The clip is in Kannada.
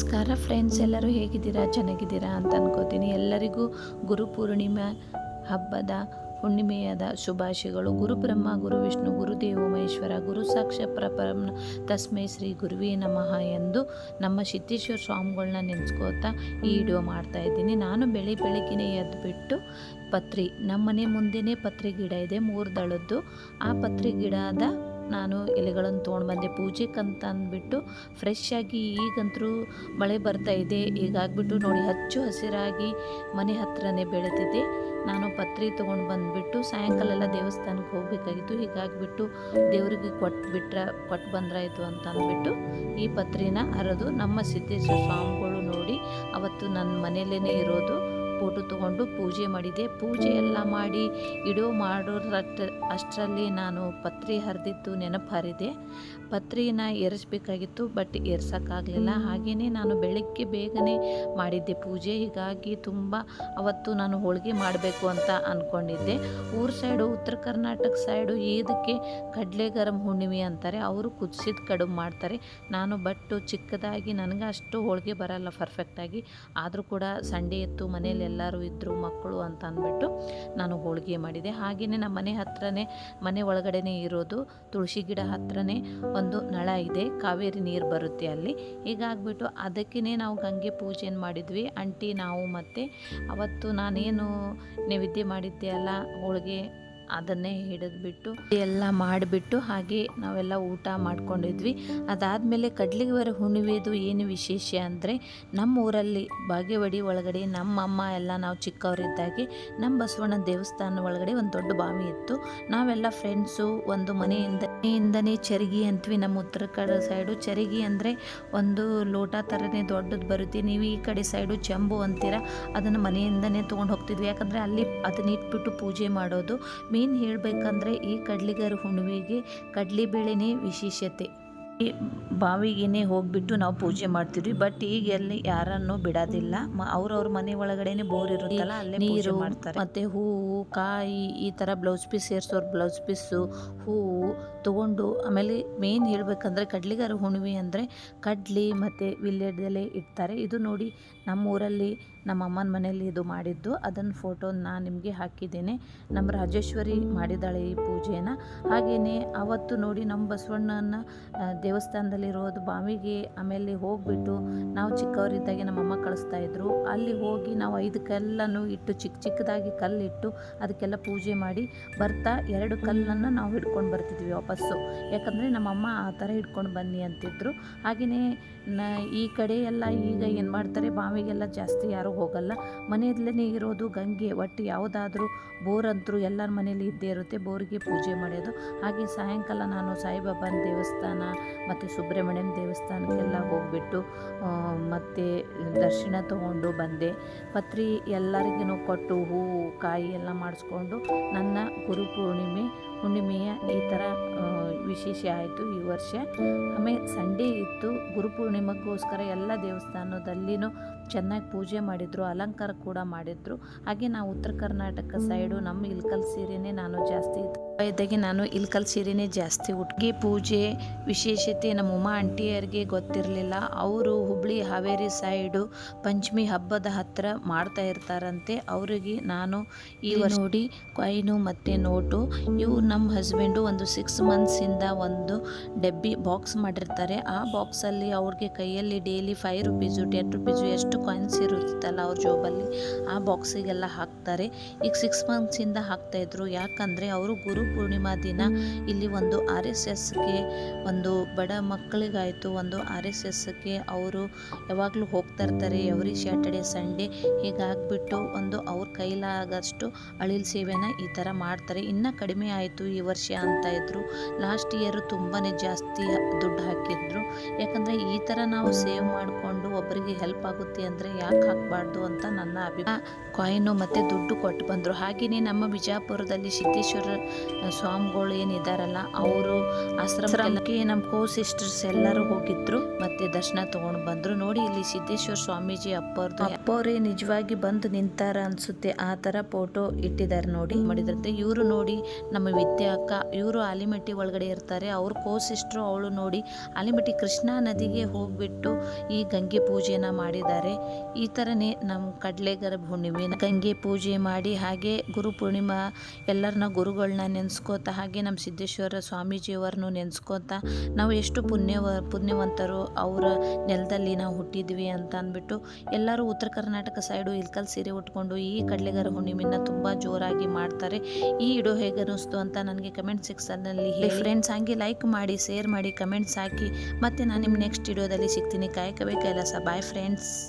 ನಮಸ್ಕಾರ ಫ್ರೆಂಡ್ಸ್, ಎಲ್ಲರೂ ಹೇಗಿದ್ದೀರಾ? ಚೆನ್ನಾಗಿದ್ದೀರಾ ಅಂತ ಅನ್ಕೋತೀನಿ. ಎಲ್ಲರಿಗೂ ಗುರು ಪೂರ್ಣಿಮೆ ಹಬ್ಬದ, ಹುಣ್ಣಿಮೆಯಾದ ಶುಭಾಶಯಗಳು. ಗುರುಬ್ರಹ್ಮ ಗುರು ವಿಷ್ಣು ಗುರುದೇವ ಮಹೇಶ್ವರ, ಗುರು ಸಾಕ್ಷ ಪ್ರಪರಂ ತಸ್ಮೈ ಶ್ರೀ ಗುರುವೇ ನಮಃ ಎಂದು ನಮ್ಮ ಸಿದ್ದೇಶ್ವರ ಸ್ವಾಮಿಗಳನ್ನ ನೆನೆಸ್ಕೋತಾ ಈ ವಿಡಿಯೋ ಮಾಡ್ತಾ ಇದ್ದೀನಿ. ನಾನು ಬೆಳಿ ಬೆಳಗ್ಗೆನೇ ಎದ್ದುಬಿಟ್ಟು ಪತ್ರಿ, ನಮ್ಮನೆ ಮುಂದೆನೇ ಪತ್ರಿ ಗಿಡ ಇದೆ ಮೂರು ದಳದ್ದು ಆ ಪತ್ರಿ ಗಿಡದ ನಾನು ಎಲೆಗಳನ್ನು ತೊಗೊಂಡು ಬಂದೆ. ಪೂಜೆಗಂತ ಅಂದ್ಬಿಟ್ಟು ಫ್ರೆಶ್ ಆಗಿ ಈಗಂತರೂ ಮಳೆ ಬರ್ತಾ ಇದೆ. ಈಗಾಗ್ಬಿಟ್ಟು ನೋಡಿ ಹಚ್ಚು ಹಸಿರಾಗಿ ಮನೆ ಹತ್ರನೇ ಬೆಳೆದಿದೆ. ನಾನು ಪತ್ರಿ ತೊಗೊಂಡು ಬಂದುಬಿಟ್ಟು ಸಾಯಂಕಾಲ ಎಲ್ಲ ದೇವಸ್ಥಾನಕ್ಕೆ ಹೋಗಬೇಕಾಗಿತ್ತು. ಹೀಗಾಗಿಬಿಟ್ಟು ದೇವರಿಗೆ ಕೊಟ್ಬಿಟ್ರೆ ಕೊಟ್ಟು ಬಂದ್ರಾಯಿತು ಅಂತ ಅಂದ್ಬಿಟ್ಟು ಈ ಪತ್ರಿನ ಹರಿದು ನಮ್ಮ ಸಿದ್ದೇಶ್ವರ ಸ್ವಾಮಿಗಳು ನೋಡಿ ಅವತ್ತು ನನ್ನ ಮನೆಯಲ್ಲೇ ಇರೋದು. ಫೋಟೋ ತೊಗೊಂಡು ಪೂಜೆ ಮಾಡಿದೆ. ಪೂಜೆ ಎಲ್ಲ ಮಾಡಿ ಇಡೋ ಮಾಡೋರಟ್ ಅಷ್ಟರಲ್ಲಿ ನಾನು ಪತ್ರಿ ಹರಿದಿದ್ದು ನೆನಪು ಹರಿದೆ ಪತ್ರಿನ ಏರಿಸ್ಬೇಕಾಗಿತ್ತು, ಬಟ್ ಏರ್ಸೋಕ್ಕಾಗಲಿಲ್ಲ. ಹಾಗೆಯೇ ನಾನು ಬೆಳಗ್ಗೆ ಬೇಗನೆ ಮಾಡಿದ್ದೆ ಪೂಜೆ. ಹೀಗಾಗಿ ತುಂಬ ಅವತ್ತು ನಾನು ಹೋಳಿಗೆ ಮಾಡಬೇಕು ಅಂತ ಅಂದ್ಕೊಂಡಿದ್ದೆ ಊರ ಸೈಡು, ಉತ್ತರ ಕರ್ನಾಟಕ ಸೈಡು ಇದಕ್ಕೆ ಕಡಲೆ ಗರಂ ಹುಣ್ಣಿಮೆ ಅಂತಾರೆ, ಅವರು ಕುದಿಸಿದ ಕಡುಬು ಮಾಡ್ತಾರೆ. ನಾನು ಬಟ್ಟು ಚಿಕ್ಕದಾಗಿ ನನಗೆ ಅಷ್ಟು ಹೋಳಿಗೆ ಬರಲ್ಲ ಪರ್ಫೆಕ್ಟಾಗಿ ಆದರೂ ಕೂಡ ಸಂಡೇ ಇತ್ತು ಮನೇಲಿ ಎಲ್ಲರೂ ಇದ್ದರು ಮಕ್ಕಳು ಅಂತ ಅಂದ್ಬಿಟ್ಟು ನಾನು ಹೋಳಿಗೆ ಮಾಡಿದೆ. ಹಾಗೆಯೇ ನಮ್ಮ ಮನೆ ಹತ್ರನೇ, ಮನೆ ಒಳಗಡೆನೇ ಇರೋದು ತುಳಸಿ ಗಿಡ ಹತ್ರನೇ ಒಂದು ನಳ ಇದೆ. ಕಾವೇರಿ ನೀರು ಬರುತ್ತೆ ಅಲ್ಲಿ. ಹೀಗಾಗ್ಬಿಟ್ಟು ಅದಕ್ಕೇ ನಾವು ಗಂಗೆ ಪೂಜೆಯನ್ನು ಮಾಡಿದ್ವಿ. ಅಂಟಿ ನಾವು ಮತ್ತು, ಅವತ್ತು ನಾನೇನು ನೈವೇದ್ಯ ಮಾಡಿದ್ದೆ ಅಲ್ಲ, ಹೋಳಿಗೆ ಅದನ್ನೇ ಹಿಡಿದ್ಬಿಟ್ಟು ಎಲ್ಲ ಮಾಡಿಬಿಟ್ಟು ಹಾಗೆ ನಾವೆಲ್ಲ ಊಟ ಮಾಡ್ಕೊಂಡಿದ್ವಿ. ಅದಾದಮೇಲೆ ಕಡ್ಲಿಗವರ ಹುಣ್ಣಿಮೆದು ಏನು ವಿಶೇಷ ಅಂದರೆ ನಮ್ಮ ಊರಲ್ಲಿ ಬಾಗೇವಾಡಿ ಒಳಗಡೆ ನಮ್ಮ ಅಮ್ಮ ಎಲ್ಲ ನಾವು ಚಿಕ್ಕವರಿದ್ದಾಗೆ ನಮ್ಮ ಬಸವಣ್ಣ ದೇವಸ್ಥಾನ ಒಳಗಡೆ ಒಂದು ದೊಡ್ಡ ಬಾವಿ ಇತ್ತು. ನಾವೆಲ್ಲ ಫ್ರೆಂಡ್ಸು ಒಂದು ಮನೆಯಿಂದ ಮನೆಯಿಂದನೇ ಚರಿಗಿ ಅಂತೀವಿ ನಮ್ಮ ಉತ್ತರ ಕಡೆ ಸೈಡು ಚರಿಗಿ ಅಂದರೆ ಒಂದು ಲೋಟ ಥರನೇ ದೊಡ್ಡದು ಬರುತ್ತೆ. ನೀವು ಈ ಕಡೆ ಸೈಡು ಚೆಂಬು ಅಂತೀರ, ಅದನ್ನು ಮನೆಯಿಂದನೇ ತೊಗೊಂಡು ಹೋಗ್ತಿದ್ವಿ. ಯಾಕಂದರೆ ಅಲ್ಲಿ ಅದನ್ನ ಇಟ್ಬಿಟ್ಟು ಪೂಜೆ ಮಾಡೋದು ಮೇನ್ ಹೇಳಬೇಕಂದ್ರೆ ಈ ಕಡ್ಲಿಗರ ಹುಣ್ಣಿಮೆಗೆ ಕಡ್ಲಿಬೇಳೆನೇ ವಿಶೇಷತೆ. ಈ ಬಾವಿಗೇನೆ ಹೋಗ್ಬಿಟ್ಟು ನಾವು ಪೂಜೆ ಮಾಡ್ತಿದ್ವಿ ಬಟ್ ಈಗ ಎಲ್ಲಿ ಯಾರನ್ನು ಬಿಡೋದಿಲ್ಲ. ಅವ್ರವ್ರ ಮನೆ ಒಳಗಡೆನೆ ಬೋರ್ ಇರುತ್ತಲ್ಲ ಅಲ್ಲೇ ನೀರು ಮಾಡ್ತಾರೆ. ಮತ್ತೆ ಹೂವು ಕಾಯಿ ಈ ತರ ಬ್ಲೌಸ್ ಪೀಸ್ ಸೇರ್ಸೋರ್ ಬ್ಲೌಸ್ ಪೀಸು ಹೂವು ತಗೊಂಡು ಆಮೇಲೆ ಮೇನ್ ಹೇಳ್ಬೇಕಂದ್ರೆ ಕಡ್ಲಿಗಾರ ಹುಣ್ಣಿಮೆ ಅಂದ್ರೆ ಕಡ್ಲಿ ಮತ್ತೆ ವಿಲ್ಲೆಡ್ದಲ್ಲೇ ಇಡ್ತಾರೆ. ಇದು ನೋಡಿ ನಮ್ಮ ಊರಲ್ಲಿ ನಮ್ಮ ಅಮ್ಮನ ಮನೆಯಲ್ಲಿ ಇದು ಮಾಡಿದ್ದು. ಅದನ್ನು ಫೋಟೋ ನಾನು ನಿಮಗೆ ಹಾಕಿದ್ದೇನೆ. ನಮ್ಮ ರಾಜೇಶ್ವರಿ ಮಾಡಿದ್ದಾಳೆ ಈ ಪೂಜೆಯನ್ನು. ಹಾಗೆಯೇ ಅವತ್ತು ನೋಡಿ ನಮ್ಮ ಬಸವಣ್ಣನ ದೇವಸ್ಥಾನದಲ್ಲಿರೋದು ಬಾವಿಗೆ ಆಮೇಲೆ ಹೋಗ್ಬಿಟ್ಟು ನಾವು ಚಿಕ್ಕವರಿದ್ದಾಗೆ ನಮ್ಮಮ್ಮ ಇದ್ರು. ಅಲ್ಲಿ ಹೋಗಿ ನಾವು ಐದು ಕಲ್ಲನ್ನು ಇಟ್ಟು ಚಿಕ್ಕ ಚಿಕ್ಕದಾಗಿ ಕಲ್ಲಿಟ್ಟು ಅದಕ್ಕೆಲ್ಲ ಪೂಜೆ ಮಾಡಿ ಬರ್ತಾ ಎರಡು ಕಲ್ಲನ್ನು ನಾವು ಹಿಡ್ಕೊಂಡು ಬರ್ತಿದ್ವಿ ವಾಪಸ್ಸು. ಯಾಕಂದರೆ ನಮ್ಮಮ್ಮ ಆ ಥರ ಹಿಡ್ಕೊಂಡು ಬನ್ನಿ ಅಂತಿದ್ರು. ಹಾಗೆಯೇ ಈ ಕಡೆ ಎಲ್ಲ ಈಗ ಏನು ಮಾಡ್ತಾರೆ, ಬಾವಿಗೆಲ್ಲ ಜಾಸ್ತಿ ಯಾರೂ ಹೋಗಲ್ಲ. ಮನೆಯಲ್ಲೇ ಇರೋದು, ಗಂಗೆ ಒಟ್ಟು ಯಾವುದಾದ್ರೂ ಬೋರ್ ಎಲ್ಲರ ಮನೇಲಿ ಇದ್ದೇ ಇರುತ್ತೆ. ಬೋರಿಗೆ ಪೂಜೆ ಮಾಡೋದು. ಹಾಗೆ ಸಾಯಂಕಾಲ ನಾನು ಸಾಯಿಬಾಬಾನ ದೇವಸ್ಥಾನ ಮತ್ತು ಸುಬ್ರಹ್ಮಣ್ಯನ ದೇವಸ್ಥಾನಕ್ಕೆಲ್ಲ ಹೋಗ್ಬಿಟ್ಟು ಮತ್ತು ಮತ್ತೆ ದರ್ಶನ ತಗೊಂಡು ಬಂದೆ. ಪತ್ರಿ ಎಲ್ಲರಿಗೂ ಕೊಟ್ಟು ಹೂವು ಕಾಯಿ ಎಲ್ಲ ಮಾಡಿಸ್ಕೊಂಡು ನನ್ನ ಗುರು ಪೂರ್ಣಿಮೆ ಹುಣ್ಣಿಮೆಯ ಈ ಥರ ವಿಶೇಷ ಆಯಿತು ಈ ವರ್ಷ. ಆಮೇಲೆ ಸಂಡೇ ಇತ್ತು ಗುರು ಪೂರ್ಣಿಮೆಗೋಸ್ಕರ ಎಲ್ಲ ದೇವಸ್ಥಾನದಲ್ಲಿನೂ ಚೆನ್ನಾಗಿ ಪೂಜೆ ಮಾಡಿದರು ಅಲಂಕಾರ ಕೂಡ ಮಾಡಿದರು. ಹಾಗೆ ನಾವು ಉತ್ತರ ಕರ್ನಾಟಕ ಸೈಡು ನಮ್ಮ ಇಲ್ಕಲ್ ಸೀರೆನೇ ನಾನು ಜಾಸ್ತಿ ಇದ್ದಾಗೆ ನಾನು ಇಲ್ಕಲ್ ಸೀರೆನೇ ಜಾಸ್ತಿ ಉಟ್ಗೆ. ಪೂಜೆ ವಿಶೇಷತೆ ನಮ್ಮ ಉಮಾ ಆಂಟಿಯರಿಗೆ ಗೊತ್ತಿರಲಿಲ್ಲ. ಅವರು ಹುಬ್ಳಿ ಹಾವೇರಿ ಸೈಡು ಪಂಚಮಿ ಹಬ್ಬದ ಹತ್ತಿರ ಮಾಡ್ತಾ ಇರ್ತಾರಂತೆ. ಅವರಿಗೆ ನಾನು ಈ ವರ್ಷ ನೋಡಿ ಕಾಯಿನು ಮತ್ತು ನೋಟು. ಇವು ನಮ್ಮ ಹಸ್ಬೆಂಡು ಒಂದು ಸಿಕ್ಸ್ ಮಂತ್ಸಿಂದ ಒಂದು ಡಬ್ಬಿ ಬಾಕ್ಸ್ ಮಾಡಿರ್ತಾರೆ. ಆ ಬಾಕ್ಸಲ್ಲಿ ಅವ್ರಿಗೆ ಕೈಯಲ್ಲಿ daily five rupees ten rupees ಎಷ್ಟು ಕಾಯಿನ್ಸ್ ಇರುತ್ತಲ್ಲ ಅವ್ರ ಜಾಬಲ್ಲಿ ಆ ಬಾಕ್ಸಿಗೆಲ್ಲ ಹಾಕ್ತಾರೆ. ಈಗ ಸಿಕ್ಸ್ ಮಂತ್ಸಿಂದ ಹಾಕ್ತಾಯಿದ್ರು ಯಾಕಂದರೆ ಅವರು ಗುರು ಪೂರ್ಣಿಮಾ ದಿನ ಇಲ್ಲಿ ಒಂದು ಆರ್ ಎಸ್ ಎಸ್ಗೆ ಒಂದು ಬಡ ಮಕ್ಕಳಿಗಾಯಿತು. ಒಂದು ಆರ್ ಎಸ್ ಎಸ್ಗೆ ಅವರು ಯಾವಾಗಲೂ ಹೋಗ್ತಾ ಇರ್ತಾರೆ. ಎವ್ರಿ ಸ್ಯಾಟರ್ಡೆ ಸಂಡೇ ಹೀಗಾಗ್ಬಿಟ್ಟು ಒಂದು ಅವ್ರ ಕೈಲಾಗಷ್ಟು ಅಳಿಲ್ ಸೇವೆನ ಈ ಥರ ಮಾಡ್ತಾರೆ. ಇನ್ನೂ ಕಡಿಮೆ ಆಯಿತು ಈ ವರ್ಷ ಅಂತ ಇದ್ರು. ಲಾಸ್ಟ್ ಇಯರ್ ತುಂಬಾ ಜಾಸ್ತಿ ದುಡ್ಡು ಹಾಕಿದ್ರು. ಯಾಕಂದರೆ ಈ ಥರ ನಾವು ಸೇವ್ ಮಾಡಿಕೊಂಡು ಒಬ್ಬರಿಗೆ ಹೆಲ್ಪ್ ಆಗುತ್ತೆ ಅಂದರೆ ಯಾಕೆ ಹಾಕಬಾರ್ದು ಅಂತ ನನ್ನ ಅಭಿಪ್ರಾಯ. ಕಾಯಿನು ಮತ್ತು ದುಡ್ಡು ಕೊಟ್ಟು ಬಂದರು. ಹಾಗೆಯೇ ನಮ್ಮ ಬಿಜಾಪುರದಲ್ಲಿ ಸಿದ್ದೇಶ್ವರ ಸ್ವಾಮಿಗಳು ಏನಿದಾರಲ್ಲ ಅವರು ಆಶ್ರಮಕ್ಕೆ ನಮ್ಮ ಕೋ ಸಿಸ್ಟರ್ಸ್ ಎಲ್ಲರೂ ಹೋಗಿದ್ರು. ಮತ್ತೆ ದರ್ಶನ ತೊಗೊಂಡು ಬಂದರು. ನೋಡಿ ಇಲ್ಲಿ ಇಲ್ಲಿ ಸಿದ್ದೇಶ್ವರ ಸ್ವಾಮೀಜಿ ಅಪ್ಪವ್ರದ್ದು ಅಪ್ಪವ್ರೇ ನಿಜವಾಗಿ ಬಂದು ನಿಂತಾರ ಅನ್ಸುತ್ತೆ. ಆ ತರ ಫೋಟೋ ಇಟ್ಟಿದ್ದಾರೆ ನೋಡಿ. ಮಾಡಿದ್ರಂತೆ. ಇವರು ನೋಡಿ ನಮ್ಮ ವಿದ್ಯಾ ಅಕ್ಕ, ಇವರು ಆಲಿಮಟ್ಟಿ ಒಳಗಡೆ ಇರ್ತಾರೆ. ಅವ್ರ ಕೋ ಸಿಸ್ಟ್ರು ಅವಳು ನೋಡಿ ಆಲಿಮಟ್ಟಿ ಕೃಷ್ಣಾ ನದಿಗೆ ಹೋಗ್ಬಿಟ್ಟು ಈ ಗಂಗೆ ಪೂಜೆಯನ್ನು ಮಾಡಿದ್ದಾರೆ. ಈ ಥರನೇ ನಮ್ಮ ಕಡಲೆಗರ ಹುಣ್ಣಿಮೆ. ಗಂಗೆ ಪೂಜೆ ಮಾಡಿ ಹಾಗೆ ಗುರು ಪೂರ್ಣಿಮಾ ಎಲ್ಲರನ್ನ ಗುರುಗಳನ್ನ ನೆನೆಸ್ಕೋತಾ, ಹಾಗೆ ನಮ್ಮ ಸಿದ್ದೇಶ್ವರ ಸ್ವಾಮೀಜಿಯವರನ್ನು ನೆನೆಸ್ಕೋತಾ, ನಾವು ಎಷ್ಟು ಪುಣ್ಯವ, ಪುಣ್ಯವಂತರು, ಅವರ ನೆಲದಲ್ಲಿ ನಾವು ಹುಟ್ಟಿದ್ವಿ ಅಂತ ಅಂದ್ಬಿಟ್ಟು ಎಲ್ಲರೂ ಉತ್ತರ ಕರ್ನಾಟಕ ಸೈಡು ಇಲ್ಕಲ್ ಸೀರೆ ಉಟ್ಕೊಂಡು ಈ ಕಡಲೆಗರ ಹುಣ್ಣಿಮೆನ ತುಂಬ ಜೋರಾಗಿ ಮಾಡ್ತಾರೆ. ಈ ಇಡೋ ಹೇಗೆ ಅನ್ನಿಸ್ತು ಅಂತ ನನಗೆ ಕಮೆಂಟ್ ಸೆಕ್ಷನ್ನಲ್ಲಿ ಹೇಳಿ. ಫ್ರೆಂಡ್ಸ್ ಹಾಗೆ ಲೈಕ್ ಮಾಡಿ ಶೇರ್ ಮಾಡಿ ಕಮೆಂಟ್ಸ್ ಹಾಕಿ. ಮತ್ತೆ ನಾನು ನಿಮ್ಮ ನೆಕ್ಸ್ಟ್ ವಿಡಿಯೋದಲ್ಲಿ ಸಿಗ್ತೀನಿ. ಕಾಯಕವೇ ಕೈಲಾಸ. Bye friends